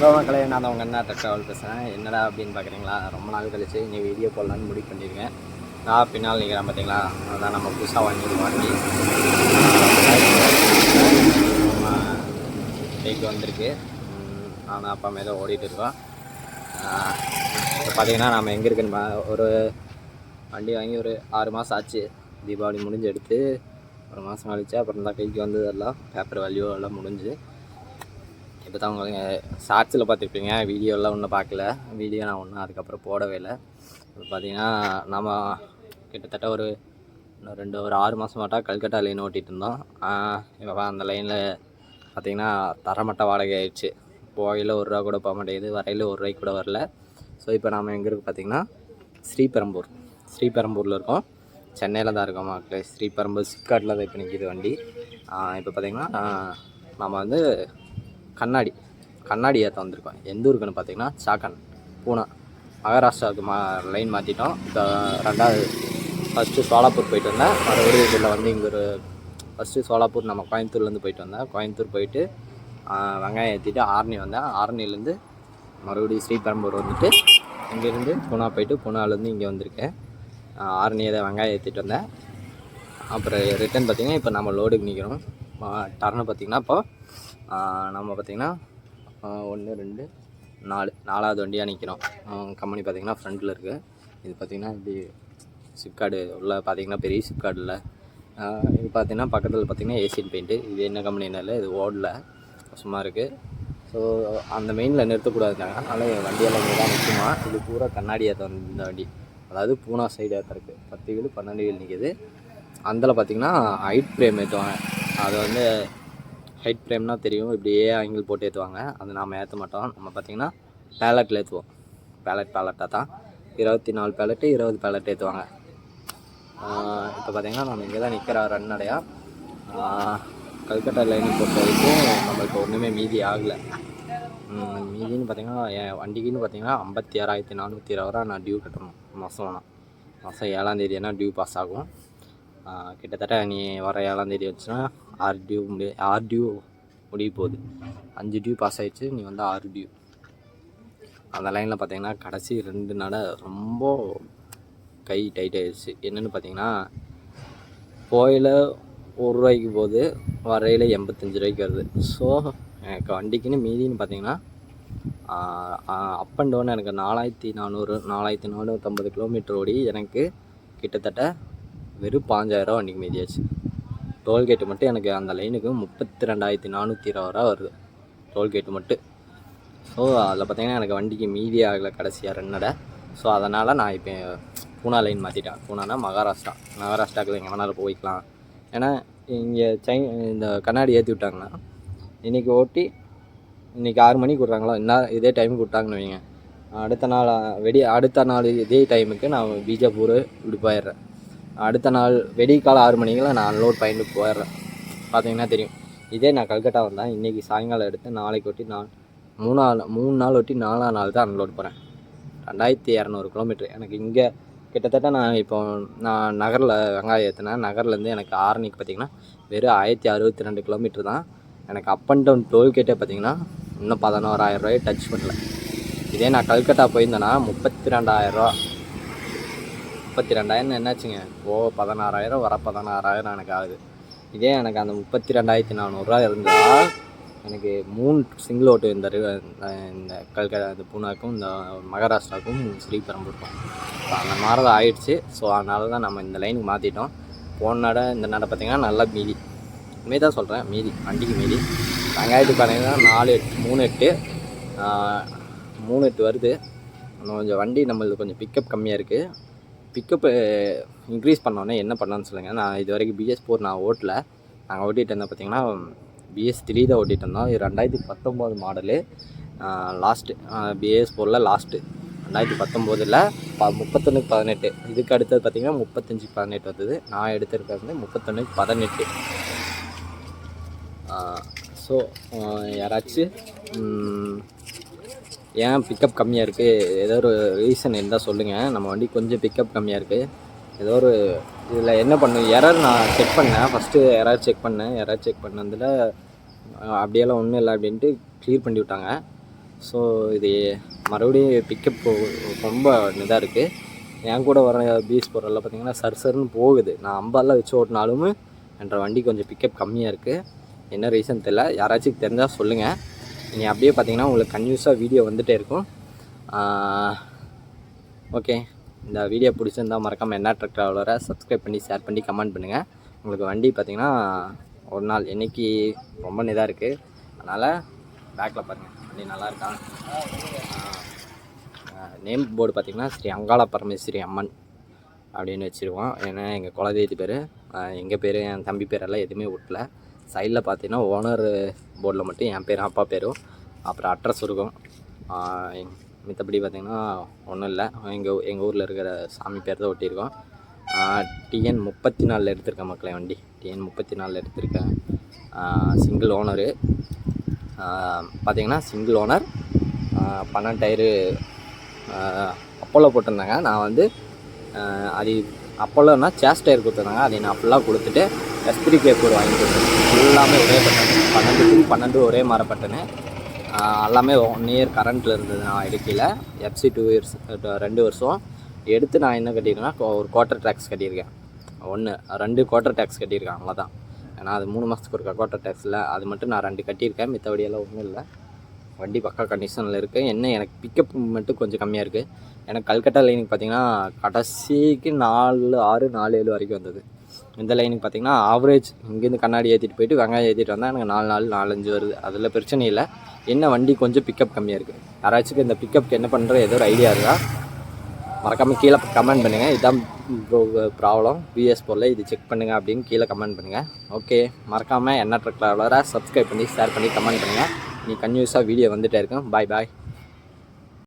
Hello மக்களே நான் அவங்க உங்கள் அண்ணா ட்ராவல் பேசுகிறேன் என்னடா அப்படின்னு பார்க்குறீங்களா ரொம்ப நாள் கழிச்சு நீ வீடியோ போடலான்னு முடிவு பண்ணியிருக்கேன் நான் பின்னால் நிற்கிறேன் பார்த்தீங்களா அதான் நம்ம புதுசாக வாங்கி. வண்டி டேக் வந்திருக்கு. நானும் அப்பா மேலே ஓடிட்டு இருக்கோம். இப்போ பார்த்தீங்கன்னா நம்ம எங்கே இருக்குன்னு ஒரு வண்டி வாங்கி ஒரு ஆறு மாதம் ஆச்சு. தீபாவளி முடிஞ்சு எடுத்து ஒரு மாதம் கழிச்சு அப்புறம் தான் கைக்கு வந்தது எல்லாம் பேப்பர் வேல்யூ எல்லாம் முடிஞ்சு. இப்போ தான் உங்களுக்கு ஷார்ட்ஸில் பார்த்துருப்பீங்க. வீடியோலாம் ஒன்றும் பார்க்கல. வீடியோ நான் ஒன்றும் அதுக்கப்புறம் போடவே இல்லை. இப்போ பார்த்தீங்கன்னா நம்ம கிட்டத்தட்ட ஒரு ரெண்டு ஒரு ஆறு மாதமாட்டா கல்கட்டா லைன் ஓட்டிகிட்டு இருந்தோம். இப்போ அந்த லைனில் பார்த்தீங்கன்னா தரமட்ட வாடகை ஆயிடுச்சு. போகையில் ஒரு ரூபா கூட போக மாட்டேங்குது. வரையில் ஒரு ரூபாய்க்கு கூட வரல. ஸோ இப்போ நாம் எங்கே இருக்கு பார்த்தீங்கன்னா ஸ்ரீபெரம்பூர். ஸ்ரீபெரம்பூரில் இருக்கோம். சென்னையில் தான் இருக்கோம் மக்களே. ஸ்ரீபெரம்பூர் சிப்காட்டில் தான் இப்போ நிற்கிது வண்டி. இப்போ பார்த்தீங்கன்னா நம்ம வந்து கண்ணாடி. கண்ணாடி ஏற்ற வந்திருக்கோம். எந்த ஊருக்குன்னு பார்த்தீங்கன்னா சாக்கன் பூனா. மகாராஷ்டிராவுக்கு மா லைன் மாற்றிட்டோம் இப்போ ரெண்டாவது ஃபஸ்ட்டு சோலாப்பூர் போயிட்டு வந்தேன். மறுபடியும் இதில் வந்து இங்கே ஒரு ஃபஸ்ட்டு சோலாப்பூர் நம்ம கோயம்புத்தூர்லேருந்து போயிட்டு வந்தேன். கோயம்புத்தூர் போயிட்டு வெங்காயம் ஏற்றிட்டு ஆரணி வந்தேன். ஆரணிலேருந்து மறுபடியும் ஸ்ரீபெரம்பூர் வந்துட்டு இங்கேருந்து பூனா போயிட்டு பூனாலேருந்து இங்கே வந்திருக்கேன். ஆரணியை தான் வெங்காயம் ஏற்றிட்டு வந்தேன். அப்புறம் ரிட்டன் பார்த்திங்கன்னா இப்போ நம்ம லோடுக்கு நிற்கிறோம் டர்னு பார்த்திங்கன்னா இப்போ நம்ம பார்த்திங்கன்னா ஒன்று ரெண்டு நாலு. நாலாவது வண்டியாக நிற்கிறோம் கம்பெனி பார்த்திங்கன்னா ஃப்ரண்ட்டில் இருக்குது இது பார்த்திங்கன்னா இப்படி சிப்கார்டு உள்ள பார்த்திங்கன்னா பெரிய சிப்கார்டு இது பார்த்திங்கன்னா பக்கத்தில் பார்த்திங்கன்னா ஏசியன் பெயிண்ட்டு இது என்ன கம்பெனினால இது ஓடல. சும்மா இருக்குது ஸோ அந்த மெயினில் நிறுத்தக்கூடாதுனாங்க அதனால் வண்டியெல்லாம் இங்கே தான் நிற்குமா இது பூரா கண்ணாடி ஏற்ற இந்த வண்டி. அதாவது பூனா சைடு ஏற்ற இருக்குது பத்து வீடு பன்னெண்டு வீடு நிற்கிது அதில் பார்த்திங்கன்னா ஹைட் ஃப்ரேம் ஏற்றுவாங்க அது வந்து ஹைட் ஃப்ரேம்னா தெரியும். இப்படியே ஆங்கிள் போட்டு ஏற்றுவாங்க அது நாம் ஏற்ற மாட்டோம். நம்ம பார்த்திங்கன்னா பேலட்டில் ஏற்றுவோம் பேலட் பேலட்டாக தான் இருபத்தி நாலு பேலட்டு இருபது பேலட் ஏற்றுவாங்க இப்போ பார்த்திங்கன்னா நம்ம இங்கே தான் நிற்கிற ரன்னடையாக கல்கட்டா லைனை பொறுத்த வரைக்கும் நம்மளுக்கு ஒன்றுமே மீதி ஆகலை. மீதின்னு பார்த்தீங்கன்னா என் வண்டிக்குன்னு பார்த்தீங்கன்னா ஐம்பத்தி ஆறாயிரத்தி நானூற்றி இருபது ரூபா நான் டியூ கட்டணும். மாதம் ஆனால் மாதம் ஏழாந்தேதி தேதினா டியூ பாஸ் ஆகும். கிட்டத்தட்ட நீ வர ஏழாம் தேதி வச்சுன்னா ஆறு டியூ முடி ஆறு டியூ முடிய போகுது. அஞ்சு டியூ பாஸ் ஆகிடுச்சு நீ வந்து ஆறு டியூ அந்த லைனில் பார்த்தீங்கன்னா கடைசி ரெண்டு நட ரொம்ப கை டைட் ஆகிடுச்சு என்னென்னு பார்த்தீங்கன்னா போயில் ஒரு ரூபாய்க்கு போகுது வரையில் எண்பத்தஞ்சு ரூபாய்க்கு வருது. ஸோ எனக்கு வண்டிக்குன்னு மீதின்னு பார்த்தீங்கன்னா அப் அண்ட் டவுன் எனக்கு நாலாயிரத்தி நானூறு நாலாயிரத்தி நானூற்றம்பது கிலோமீட்டர் ஓடி எனக்கு கிட்டத்தட்ட வெறும் பாஞ்சாயிரம் வண்டிக்கு மீதியாச்சு. டோல்கேட்டு மட்டும் எனக்கு அந்த லைனுக்கு முப்பத்தி ரெண்டாயிரத்தி நானூற்றி இருபது ரூபா வருது. டோல்கேட்டு மட்டும். ஸோ அதில் பார்த்தீங்கன்னா எனக்கு வண்டிக்கு மீதி ஆகலை கடைசியாக ரெண்டடை ஸோ அதனால் நான் இப்போ பூனா லைன் மாற்றிட்டேன் பூனானா மகாராஷ்டிரா. மகாராஷ்டிராவுக்கு எங்கே வேணாலும் போய்க்கலாம். ஏன்னா இங்கே சை இந்த கண்ணாடி ஏற்றி விட்டாங்கன்னா இன்றைக்கி ஓட்டி இன்றைக்கி ஆறு மணிக்கு விட்றாங்களோ என்ன இதே டைமுக்கு விட்டாங்கன்னு வைங்க. அடுத்த நாள் வெடி அடுத்த நாள் இதே டைமுக்கு நான் பீஜாப்பூர் இப்படி போயிடுறேன் அடுத்த நாள் வெடிக்கால ஆறு மணிக்கெல்லாம் நான் அன்லோட் பண்ணிட்டு போயிடுறேன். பார்த்தீங்கன்னா தெரியும். இதே நான் கல்கட்டா வந்தேன். இன்றைக்கி சாயங்காலம் எடுத்து நாளைக்கு ஒட்டி நான் மூணா மூணு நாள் ஒட்டி நாலாம் நாள் தான் அன்லோட் போகிறேன் ரெண்டாயிரத்தி இரநூறு கிலோமீட்டர் எனக்கு இங்கே கிட்டத்தட்ட நான் இப்போ நான் நகரில் வெங்காயம் ஏற்றினேன் நகர்லேருந்து எனக்கு ஆரணிக்கு பார்த்தீங்கன்னா வெறும் ஆயிரத்தி அறுபத்தி ரெண்டு கிலோமீட்டர் தான். எனக்கு அப் அண்ட் டவுன் டோல்கேட்டே பார்த்தீங்கன்னா இன்னும் பதினோராயிரம் டச் பண்ணல. இதே நான் கல்கட்டா போயிருந்தேன்னா முப்பத்தி ரெண்டாயிரரூவா முப்பத்தி ரெண்டாயிரம் என்னாச்சுங்க? ஓ பதினாறாயிரம் வர பதினாறாயிரம் எனக்கு ஆகுது. இதே எனக்கு அந்த முப்பத்தி ரெண்டாயிரத்தி நானூறுரூவா இருந்தால் எனக்கு மூணு சிங்கிள் ஓட்டு இந்த இந்த கல்கட்டா இந்த பூனாக்கும் இந்த மகாராஷ்டிராவுக்கும் ஸ்ரீபெரம்பூருக்கும் ஸோ அந்த மாதிரி தான் ஆயிடுச்சு. ஸோ அதனால தான் நம்ம இந்த லைனுக்கு மாற்றிட்டோம் போன நட இந்த நட பார்த்திங்கன்னா நல்லா மீதி. உண்மையை தான் சொல்கிறேன் மீதி வண்டிக்கு மீதி. வெங்காயத்துக்கு பார்த்தீங்கன்னா நாலு எட்டு மூணு எட்டு. மூணு எட்டு வருது. கொஞ்சம் வண்டி நம்மளுக்கு கொஞ்சம் பிக்கப் கம்மியாக இருக்குது பிக்கப்பு இன்க்ரீஸ் பண்ணோன்னே என்ன பண்ணலான்னு சொல்லுங்கள் நான் இது வரைக்கும் பிஎஸ் ஃபோர் நான் ஓட்டல. நாங்கள் ஓட்டிகிட்டு இருந்தோம் பார்த்தீங்கன்னா பிஎஸ் த்ரீ தான் ஓட்டிகிட்டு இருந்தோம். இது ரெண்டாயிரத்தி பத்தொம்போது மாடலு லாஸ்ட்டு பிஎஸ் ஃபோரில் லாஸ்ட்டு ரெண்டாயிரத்தி பத்தொம்போதில் ப முப்பத்தொன்று பதினெட்டு. இதுக்கு அடுத்தது பார்த்திங்கன்னா முப்பத்தஞ்சு பதினெட்டு வந்தது. நான் எடுத்திருக்கிறது வந்து முப்பத்தொன்றுக்கு பதினெட்டு. ஸோ யாராச்சும் ஏன் பிக்கப் கம்மியாக இருக்குது ஏதோ ஒரு ரீசன் இருந்தால் சொல்லுங்கள் நம்ம வண்டி கொஞ்சம் பிக்கப் கம்மியாக இருக்குது ஏதோ ஒரு இதில் என்ன பண்ணு எரர் நான் செக் பண்ணேன். ஃபஸ்ட்டு எரர் செக் பண்ணேன். எரர் செக் பண்ணதில் அப்படியெல்லாம் ஒன்றும் இல்லை அப்படின்ட்டு க்ளியர் பண்ணி விட்டாங்க. ஸோ இது மறுபடியும் பிக்கப் ரொம்ப இதாக இருக்குது என் கூட வர பீஸ் போடுறதில் பார்த்தீங்கன்னா சர் சர்னு போகுது. நான் அம்பாலாம் வச்சு ஓட்டினாலும் என்ற வண்டி கொஞ்சம் பிக்கப் கம்மியாக இருக்குது என்ன ரீசன் தெரில யாராச்சும் தெரிஞ்சால் சொல்லுங்கள் நீ அப்படியே பார்த்தீங்கன்னா உங்களுக்கு கன்யூஸாக வீடியோ வந்துகிட்டே இருக்கும். ஓகே இந்த வீடியோ பிடிச்சிருந்தா மறக்காமல் என்ன ட்ரக் ட்ராவலரை சப்ஸ்கிரைப் பண்ணி ஷேர் பண்ணி கமெண்ட் பண்ணுங்கள் உங்களுக்கு வண்டி பார்த்தீங்கன்னா ஒரு நாள் என்னைக்கு ரொம்ப இதாக இருக்குது அதனால் பேக்கில் பாருங்கள் வண்டி நல்லாயிருக்கா நேம் போர்டு பார்த்தீங்கன்னா ஸ்ரீ அங்காள பரமேஸ்வரி அம்மன் அப்படின்னு வச்சுருவோம் ஏன்னா எங்கள் குலதெய்வத்து பேர். எங்கள் பேர் என் தம்பி பேரெல்லாம் எதுவுமே விட்டல சைடில் பார்த்தீங்கன்னா ஓனர் போர்டில் மட்டும் என் பேரும் அப்பா பேரும் அப்புறம் அட்ரஸ் இருக்கும். மித்தபடி பார்த்திங்கன்னா ஒன்றும் இல்லை. எங்கள் எங்கள் ஊரில் இருக்கிற சாமி பேர் தான் ஒட்டியிருக்கோம். டிஎன் முப்பத்தி நாலில் எடுத்திருக்கேன் மக்களை வண்டி. டிஎன் முப்பத்தி நாலில் எடுத்திருக்கேன் சிங்கிள் ஓனரு பார்த்திங்கன்னா சிங்கிள் ஓனர் பன்னெண்டு டயரு அப்போலோ போட்டிருந்தாங்க. நான் வந்து அது அப்போல்லாம் சேஸ் டயர் கொடுத்துருந்தாங்க. அதை நான் ஃபுல்லாக கொடுத்துட்டு எஸ்பிரி கேப் ஒரு வாங்கி கொடுத்தேன். எல்லாமே ஒரே பட்டன் பன்னெண்டுக்கும் பன்னெண்டு ஒரே மாதிரி பட்டனு எல்லாமே ஒன் இயர் கரண்ட்டில் இருந்தது நான் இடுக்கையில் எஃப்சி டூ இயர்ஸ் ரெண்டு வருஷம். எடுத்து நான் என்ன கட்டியிருக்கேன்னா ஒரு குவார்ட்டர் டேக்ஸ் கட்டியிருக்கேன். ஒன்று ரெண்டு குவார்ட்டர் டேக்ஸ் கட்டியிருக்கேன். அவ்வளோதான் ஏன்னா அது மூணு மாதத்துக்கு ஒரு குவார்ட்டர் டேக்ஸில் அது மட்டும் நான் ரெண்டு கட்டியிருக்கேன். மித்தபடியெல்லாம் ஒன்றும் இல்லை. வண்டி பக்கா கண்டிஷனில் இருக்குது என்ன எனக்கு பிக்கப் மட்டும் கொஞ்சம் கம்மியாக இருக்குது எனக்கு கல்கட்டா லைனுக்கு பார்த்தீங்கன்னா கடைசிக்கு நாலு ஆறு நாலு ஏழு வரைக்கும் வந்தது. இந்த லைனுக்கு பார்த்தீங்கன்னா ஆவரேஜ் இங்கேருந்து கண்ணாடி ஏற்றிட்டு போயிட்டு வெங்காயம் ஏற்றிட்டு வந்தால் எனக்கு நாலு நாலு நாலஞ்சு வருது. அதில் பிரச்சனை இல்லை. என்ன வண்டி கொஞ்சம் பிக்கப் கம்மியாக இருக்குது யாராச்சும் இந்த பிக்கப்க்கு என்ன பண்ணுற ஏதோ ஒரு ஐடியா இருக்கா மறக்காமல் கீழே கமெண்ட் பண்ணுங்கள் இதுதான் ப்ராப்ளம் பிஎஸ் போரில் இது செக் பண்ணுங்கள் அப்படின்னு கீழே கமெண்ட் பண்ணுங்கள் ஓகே மறக்காமல் என்ன ட்ரக்கில் வளர சப்ஸ்கிரைப் பண்ணி ஷேர் பண்ணி கமெண்ட் பண்ணுங்கள் நீ கன்யூஸாக வீடியோ வந்துட்டே இருக்கேன். பாய் பாய்